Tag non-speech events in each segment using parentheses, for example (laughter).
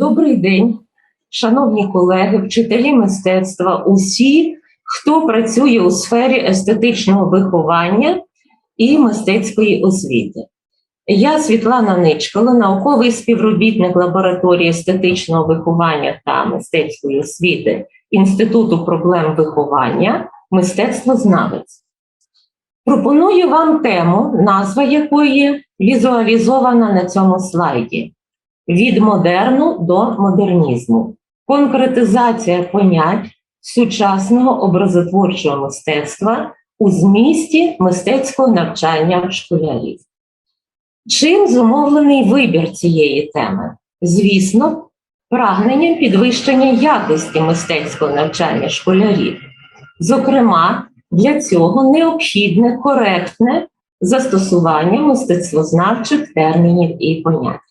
Добрий день, шановні колеги, вчителі мистецтва, усі, хто працює у сфері естетичного виховання і мистецької освіти. Я Світлана Ничкало, науковий співробітник лабораторії естетичного виховання та мистецької освіти Інституту проблем виховання, мистецтвознавець. Пропоную вам тему, назва якої візуалізована на цьому слайді від модерну до модернізму, конкретизація понять сучасного образотворчого мистецтва у змісті мистецького навчання школярів. Чим зумовлений вибір цієї теми? Звісно, прагненням підвищення якості мистецького навчання школярів. Зокрема, для цього необхідне коректне застосування мистецтвознавчих термінів і понять.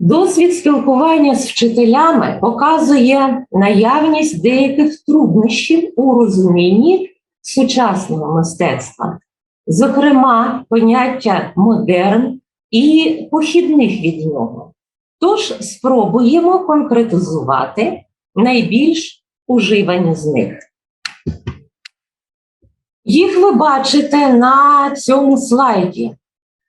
Досвід спілкування з вчителями показує наявність деяких труднощів у розумінні сучасного мистецтва, зокрема, поняття модерн і похідних від нього. Тож спробуємо конкретизувати найбільш уживані з них. Їх ви бачите на цьому слайді.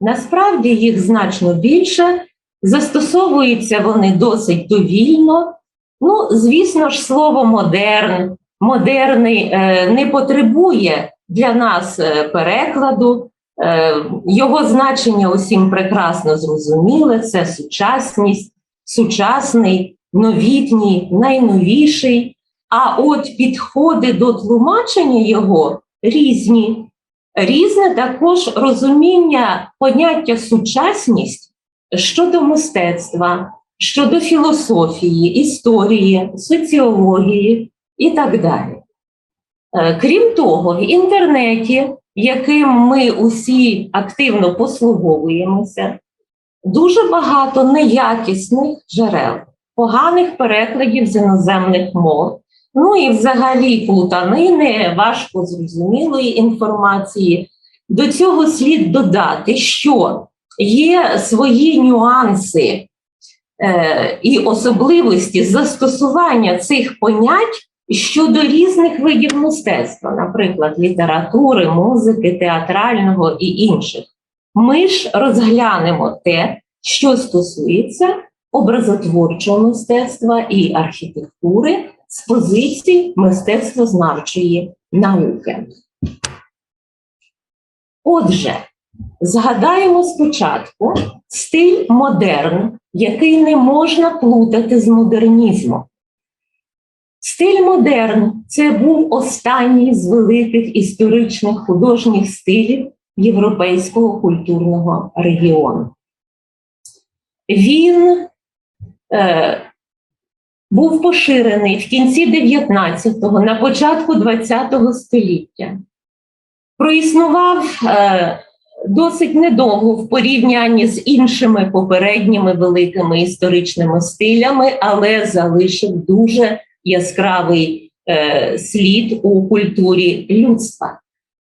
Насправді їх значно більше. Застосовуються вони досить довільно. Ну, звісно ж, слово модерн, модерний е, не потребує для нас е, перекладу. Е, його значення усім прекрасно зрозуміле: це сучасність, сучасний, новітній, найновіший. А от підходи до тлумачення його різні. Різне також розуміння поняття сучасність щодо мистецтва, щодо філософії, історії, соціології і так далі. Е, Крім того, в інтернеті, яким ми усі активно послуговуємося, дуже багато неякісних джерел, поганих перекладів з іноземних мов, ну і взагалі плутанини, важко зрозумілої інформації. До цього слід додати, що є свої нюанси е, і особливості застосування цих понять щодо різних видів мистецтва, наприклад, літератури, музики, театрального і інших. Ми ж розглянемо те, що стосується образотворчого мистецтва і архітектури з позиції мистецтвознавчої науки. Отже, Згадаємо спочатку стиль модерн, який не можна плутати з модернізмом. Стиль модерн це був останній з великих історичних художніх стилів Європейського культурного регіону. Він е, був поширений в кінці 19-го, на початку 20-го століття. Проіснував е, досить недовго в порівнянні з іншими попередніми великими історичними стилями, але залишив дуже яскравий е, слід у культурі людства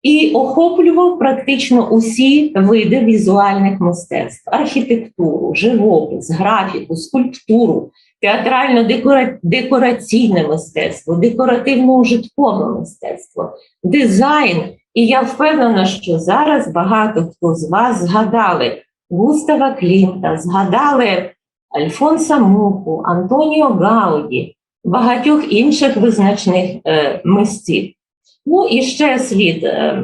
і охоплював практично усі види візуальних мистецтв: архітектуру, живопис, графіку, скульптуру, театрально-декораційне мистецтво, декоративно-ужиткове мистецтво, дизайн. І я впевнена, що зараз багато хто з вас згадали Густава Клімта, згадали Альфонса Муху, Антоніо Гауді, багатьох інших визначних е, митців. Ну і ще слід е,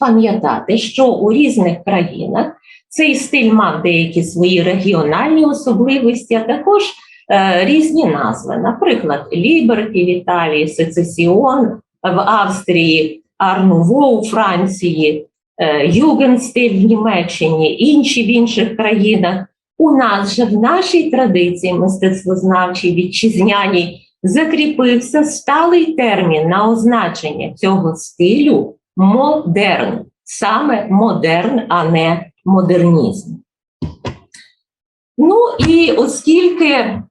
пам'ятати, що у різних країнах цей стиль мав деякі свої регіональні особливості, а також е, різні назви. Наприклад, Ліберті в Італії, Сецесіон в Австрії. Арнуво у Франції, е, Югенстиль в Німеччині, інші в інших країнах. У нас же в нашій традиції мистецтвознавчій вітчизняній закріпився сталий термін на означення цього стилю модерн, саме модерн, а не модернізм. Ну і оскільки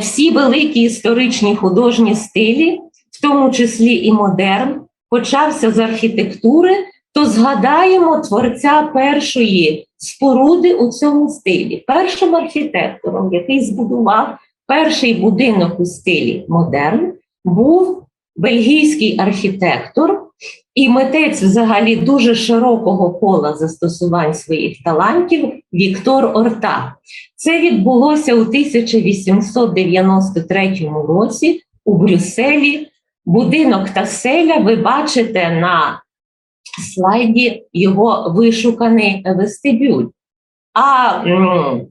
всі великі історичні художні стилі, в тому числі і модерн, почався з архітектури, то згадаємо творця першої споруди у цьому стилі. Першим архітектором, який збудував перший будинок у стилі модерн, був бельгійський архітектор і митець взагалі дуже широкого кола застосувань своїх талантів Віктор Орта. Це відбулося у 1893 році у Брюсселі. Будинок та селя ви бачите на слайді його вишуканий вестибюль. А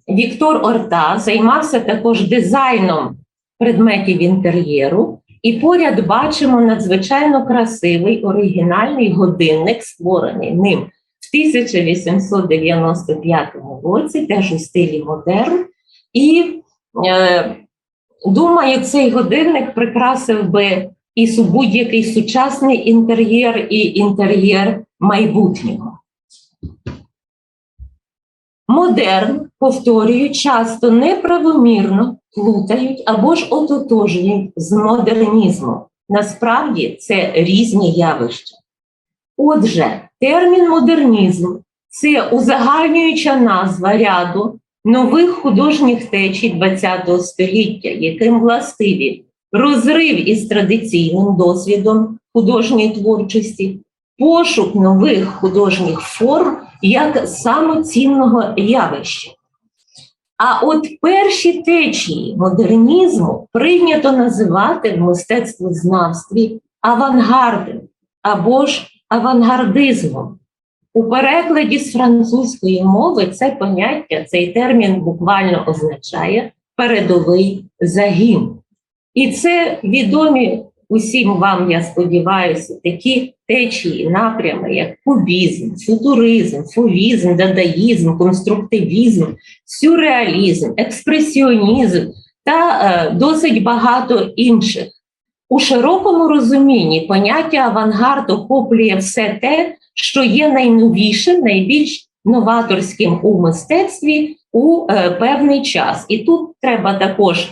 Віктор Орта займався також дизайном предметів інтер'єру, і поряд бачимо надзвичайно красивий оригінальний годинник, створений ним в 1895 році, теж у стилі модерн. І е, думаю, цей годинник прикрасив би і будь-який сучасний інтер'єр і інтер'єр майбутнього. Модерн, повторюю, часто неправомірно плутають або ж ототожнюють з модернізмом. Насправді це різні явища. Отже, термін модернізм це узагальнююча назва ряду нових художніх течій ХХ століття, яким властиві розрив із традиційним досвідом художньої творчості, пошук нових художніх форм як самоцінного явища. А от перші течії модернізму прийнято називати в мистецтвознавстві авангардом або ж авангардизмом. У перекладі з французької мови це поняття, цей термін буквально означає передовий загін. І це відомі усім вам, я сподіваюся, такі течії, напрями, як кубізм, футуризм, фовізм, дадаїзм, конструктивізм, сюрреалізм, експресіонізм та е, досить багато інших. У широкому розумінні поняття авангард охоплює все те, що є найновішим, найбільш новаторським у мистецтві у е, певний час. І тут треба також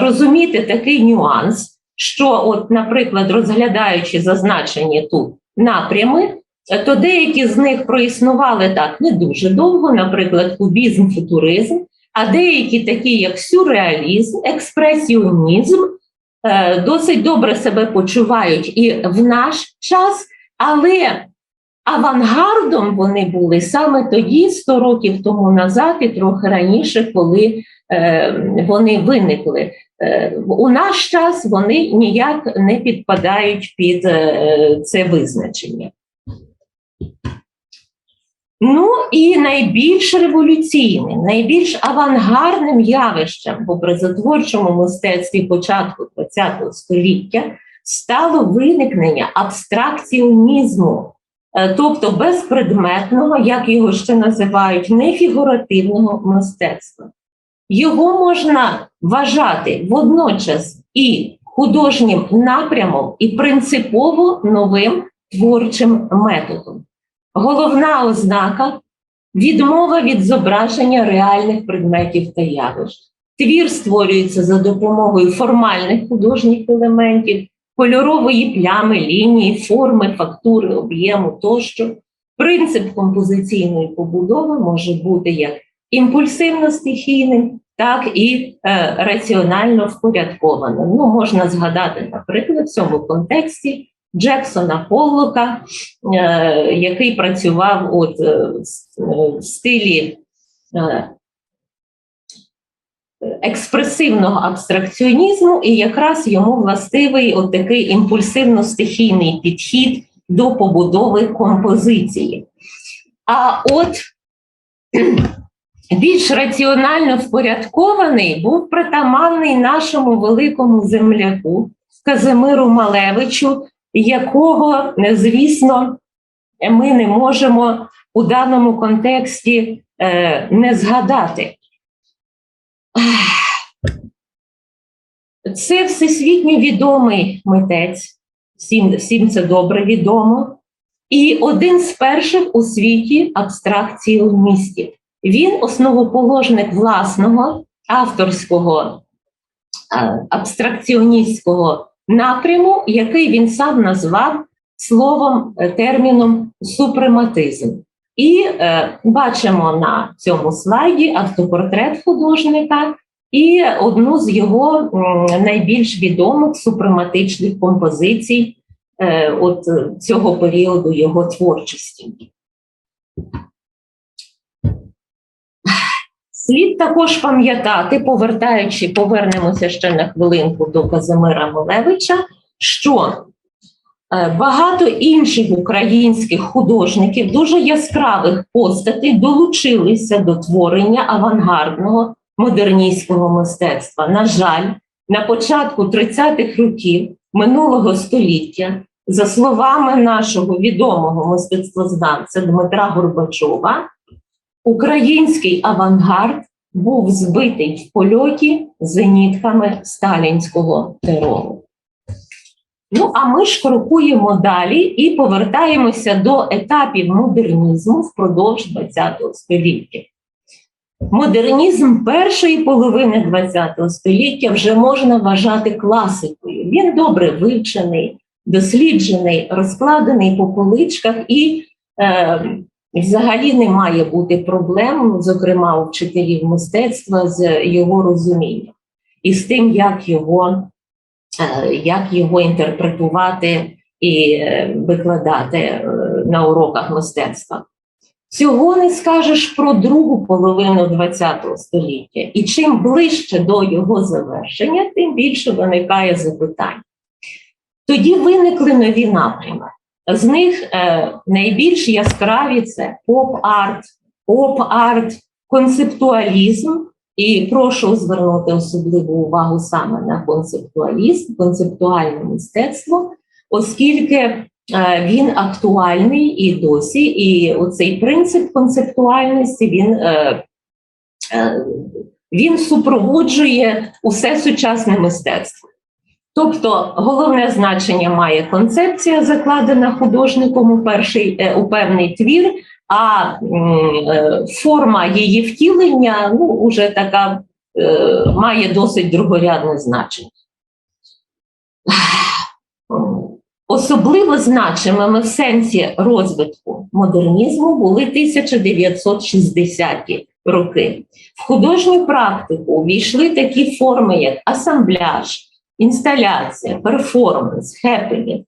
розуміти такий нюанс, що, от, наприклад, розглядаючи зазначені тут напрями, е, то деякі з них проіснували так не дуже довго, наприклад, кубізм, футуризм, а деякі, такі як сюрреалізм, експресіонізм, е, досить добре себе почувають і в наш час, але авангардом вони були саме тоді, 100 років тому назад, і трохи раніше, коли е, вони виникли. Е, у наш час вони ніяк не підпадають під е, це визначення. Ну і найбільш революційним, найбільш авангардним явищем в образотворчому мистецтві початку ХХ століття стало виникнення абстракціонізму, тобто безпредметного, як його ще називають, нефігуративного мистецтва. Його можна вважати водночас і художнім напрямом, і принципово новим творчим методом. Головна ознака відмова від зображення реальних предметів та явищ. Твір створюється за допомогою формальних художніх елементів, кольорової плями, лінії, форми, фактури, об'єму тощо. Принцип композиційної побудови може бути як імпульсивно-стихійним, так і е, раціонально впорядкованим. Ну, можна згадати, наприклад, в цьому контексті Джексона Поллока, е, який працював от, е, в стилі е, експресивного абстракціонізму, і якраз йому властивий от такий імпульсивно-стихійний підхід до побудови композиції. А от (clears throat) більш раціонально впорядкований був притаманний нашому великому земляку Казимиру Малевичу, якого, звісно, ми не можемо у даному контексті е, не згадати. Це всесвітньо відомий митець, всім, всім це добре відомо, і один з перших у світі абстракціоністів. Він основоположник власного авторського е, абстракціоністського напряму, який він сам назвав словом е, терміном супрематизм. І е, бачимо на цьому слайді автопортрет художника і одну з його найбільш відомих супрематичних композицій е, от е, цього періоду його творчості. Слід також пам'ятати, повертаючи, повернемося ще на хвилинку до Казимира Малевича, що багато інших українських художників, дуже яскравих постатей, долучилися до творення авангардного модерністського мистецтва. На жаль, на початку 30-х років минулого століття, за словами нашого відомого мистецтвознавця Дмитра Горбачова, український авангард був збитий в польоті зенітками сталінського терору. Ну, а ми ж крокуємо далі і повертаємося до етапів модернізму впродовж ХХ століття. Модернізм першої половини ХХ століття вже можна вважати класикою. Він добре вивчений, досліджений, розкладений по поличках і е, взагалі не має бути проблем, зокрема у вчителів мистецтва, з його розумінням і з тим, як його, як його інтерпретувати і е, викладати е, на уроках мистецтва. Цього не скажеш про другу половину ХХ століття, і чим ближче до його завершення, тим більше виникає запитань. Тоді виникли нові напрями. З них е, найбільш яскраві це поп-арт, поп-арт, концептуалізм. І прошу звернути особливу увагу саме на концептуалізм, концептуальне мистецтво, оскільки е, він актуальний і досі, і оцей принцип концептуальності він, е, е, він супроводжує усе сучасне мистецтво. Тобто головне значення має концепція, закладена художником у перший у певний твір, а е, форма її втілення ну, уже така е, має досить другорядне значення. Особливо значимими в сенсі розвитку модернізму були 1960-ті роки. В художню практику увійшли такі форми, як асамбляж інсталяція, перформанс, хепенінг.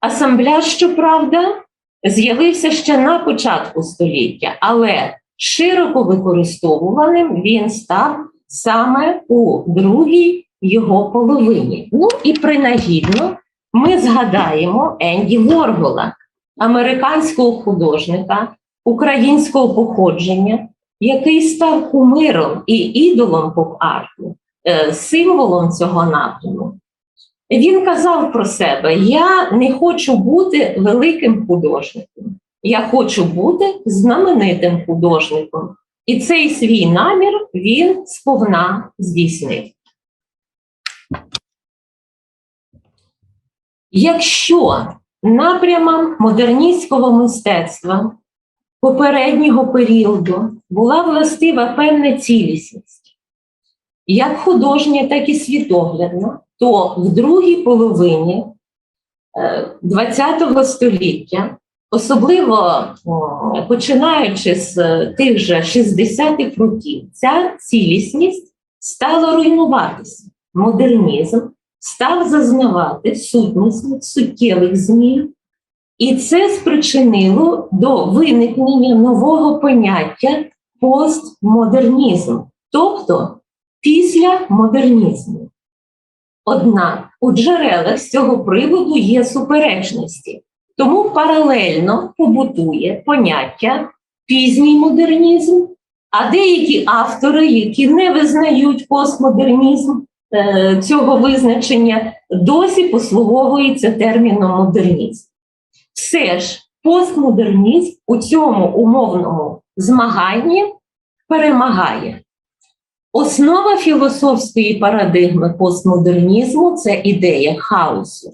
Асамбляж, щоправда, з'явився ще на початку століття, але широко використовуваним він став саме у другій його половині. Ну і принагідно ми згадаємо Енді Воргола, американського художника українського походження, який став кумиром і ідолом поп-арту. Е, символом цього напряму. Він казав про себе: Я не хочу бути великим художником, я хочу бути знаменитим художником. І цей свій намір він сповна здійснив. Якщо напрямом модерністського мистецтва попереднього періоду була властива певна цілісність, як художня, так і світоглядна, то в другій половині ХХ століття, особливо починаючи з тих же 60-х років, ця цілісність стала руйнуватися. Модернізм став зазнавати сутності суттєвих змін, і це спричинило до виникнення нового поняття постмодернізм, тобто після модернізму. Однак у джерелах з цього приводу є суперечності, тому паралельно побутує поняття пізній модернізм, а деякі автори, які не визнають постмодернізм е, цього визначення, досі послуговуються терміном модернізм. Все ж постмодернізм у цьому умовному змаганні перемагає. Основа філософської парадигми постмодернізму це ідея хаосу.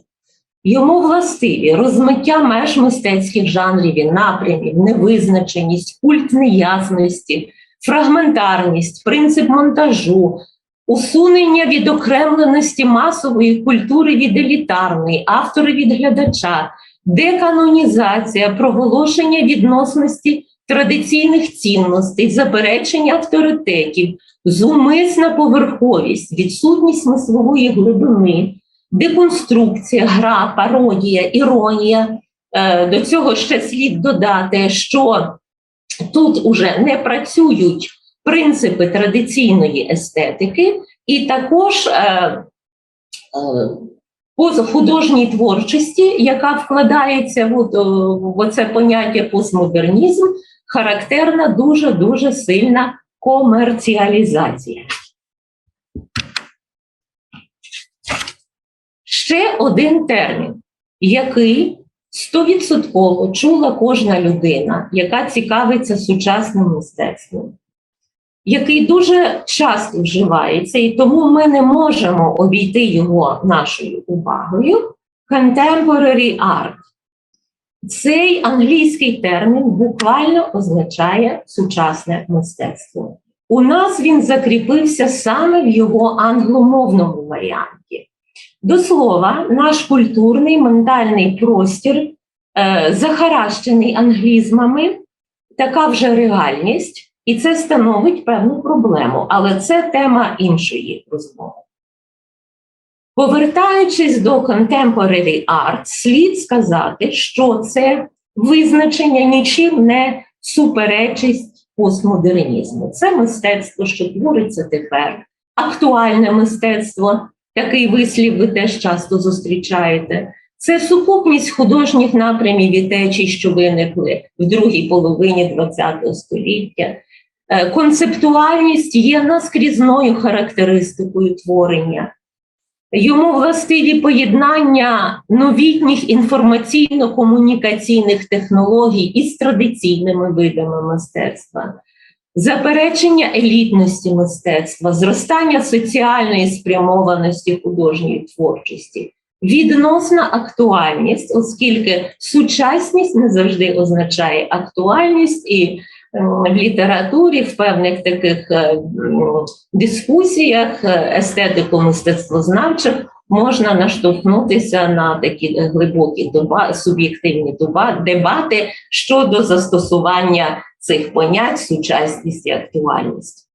Йому властиві розмиття меж мистецьких жанрів і напрямів, невизначеність, культ неясності, фрагментарність, принцип монтажу, усунення відокремленості масової культури від елітарної, автори від глядача, деканонізація, проголошення відносності традиційних цінностей, заперечення авторитетів, зумисна поверховість, відсутність смислової глибини, деконструкція, гра, пародія, іронія. Е, До цього ще слід додати, що тут уже не працюють принципи традиційної естетики, і також е, е, поза художній творчості, яка вкладається в оце поняття постмодернізм, характерна дуже дуже сильна комерціалізація. Ще один термін, який стовідсотково чула кожна людина, яка цікавиться сучасним мистецтвом, який дуже часто вживається, і тому ми не можемо обійти його нашою увагою. Contemporary art. Цей англійський термін буквально означає сучасне мистецтво. У нас він закріпився саме в його англомовному варіанті. До слова, наш культурний ментальний простір е, захаращений англізмами, така вже реальність, і це становить певну проблему, але це тема іншої розмови. Повертаючись до contemporary art, слід сказати, що це визначення нічим не суперечить постмодернізму. Це мистецтво, що твориться тепер, актуальне мистецтво, такий вислів ви теж часто зустрічаєте. Це сукупність художніх напрямів і течій, що виникли в другій половині ХХ століття. Е, Концептуальність є наскрізною характеристикою творення. Йому властиві поєднання новітніх інформаційно-комунікаційних технологій із традиційними видами мистецтва, заперечення елітності мистецтва, зростання соціальної спрямованості художньої творчості, відносна актуальність, оскільки сучасність не завжди означає актуальність і в літературі, в певних таких е, дискусіях е, естетико-мистецтвознавчих можна наштовхнутися на такі глибокі доба, суб'єктивні доба, дебати щодо застосування цих понять, сучасність і актуальність.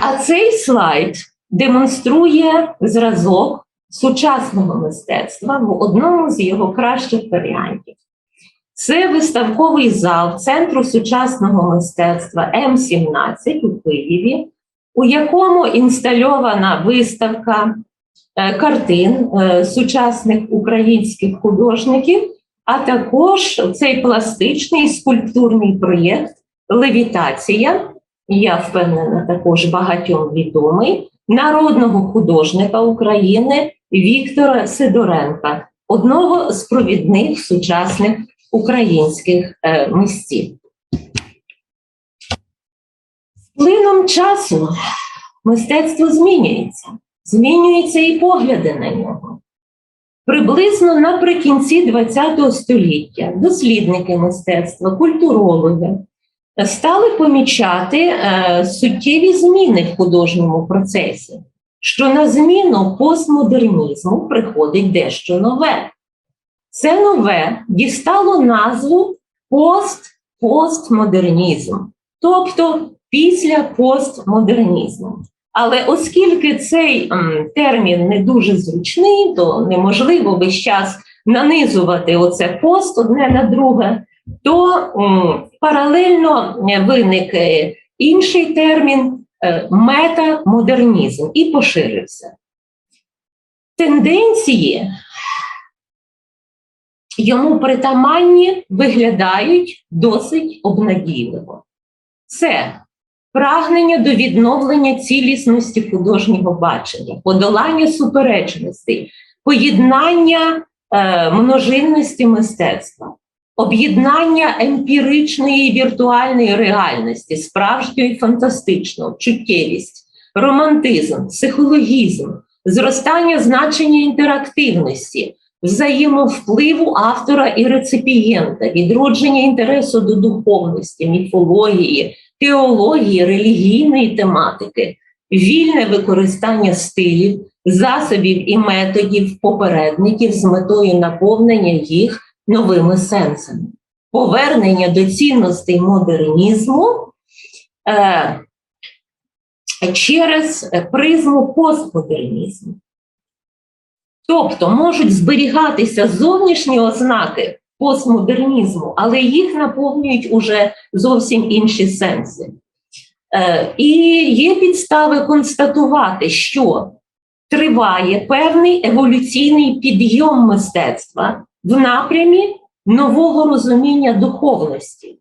А цей слайд демонструє зразок сучасного мистецтва в одному з його кращих варіантів. Це виставковий зал Центру сучасного мистецтва М17 у Києві, у якому інстальована виставка е, картин е, сучасних українських художників, а також цей пластичний скульптурний проєкт Левітація. Я впевнена, також багатьом відомий народного художника України Віктора Сидоренка, одного з провідних сучасних українських е, мистів. З плином часу мистецтво змінюється, змінюються і погляди на нього. Приблизно наприкінці ХХ століття дослідники мистецтва, культурологи стали помічати е, суттєві зміни в художньому процесі, що на зміну постмодернізму приходить дещо нове. Це нове дістало назву пост-постмодернізм, тобто після постмодернізму. Але оскільки цей термін не дуже зручний, то неможливо весь час нанизувати оце пост одне на друге, то паралельно виник е, інший термін е, метамодернізм і поширився. Тенденції йому притаманні виглядають досить обнадійливо. Це прагнення до відновлення цілісності художнього бачення, подолання суперечностей, поєднання е, множинності мистецтва, об'єднання емпіричної і віртуальної реальності, справжньої фантастичного, чуттєвість, романтизм, психологізм, зростання значення інтерактивності взаємовпливу автора і реципієнта, відродження інтересу до духовності, міфології, теології, релігійної тематики, вільне використання стилів, засобів і методів попередників з метою наповнення їх новими сенсами. повернення до цінностей модернізму е, через призму постмодернізму. Тобто можуть зберігатися зовнішні ознаки постмодернізму, але їх наповнюють уже зовсім інші сенси. Е, і є підстави констатувати, що триває певний еволюційний підйом мистецтва в напрямі нового розуміння духовності.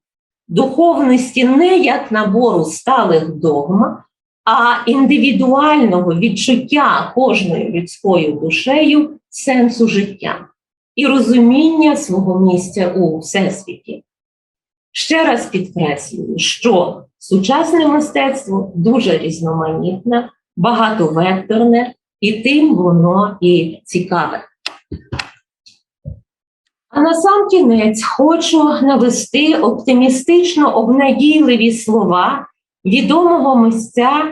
Духовності не як набору сталих догм, а індивідуального відчуття кожною людською душею сенсу життя і розуміння свого місця у всесвіті. Ще раз підкреслюю, що сучасне мистецтво дуже різноманітне, багатовекторне, і тим воно і цікаве. А на сам кінець хочу навести оптимістично обнадійливі слова відомого митця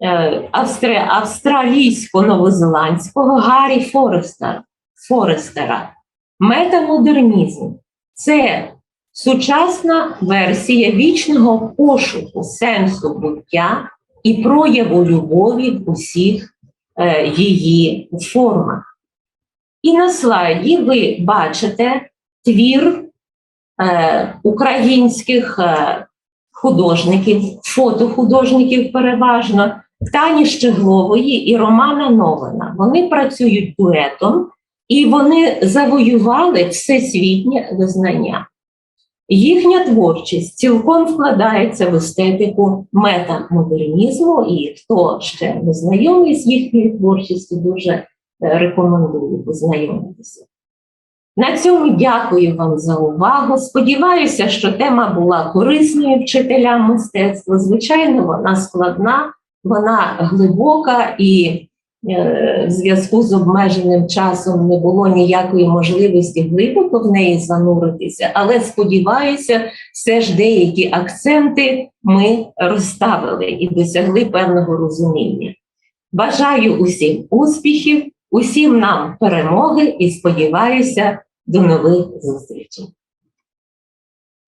е, австри- австралійсько-новозеландського Гаррі Форестера. Форестера. Метамодернізм це сучасна версія вічного пошуку сенсу буття і прояву любові в усіх е, її формах. І на слайді ви бачите твір е, українських е, художників, фотохудожників переважно, Тані Щеглової і Романа Новина. Вони працюють дуетом і вони завоювали всесвітнє визнання. Їхня творчість цілком вкладається в естетику метамодернізму, і хто ще не знайомий з їхньою творчістю, дуже е, рекомендую познайомитися. На цьому дякую вам за увагу. Сподіваюся, що тема була корисною вчителям мистецтва. Звичайно, вона складна, вона глибока і е, в зв'язку з обмеженим часом не було ніякої можливості глибоко в неї зануритися, але сподіваюся, все ж деякі акценти ми розставили і досягли певного розуміння. Бажаю усім успіхів, усім нам перемоги і сподіваюся до нових зустрічей.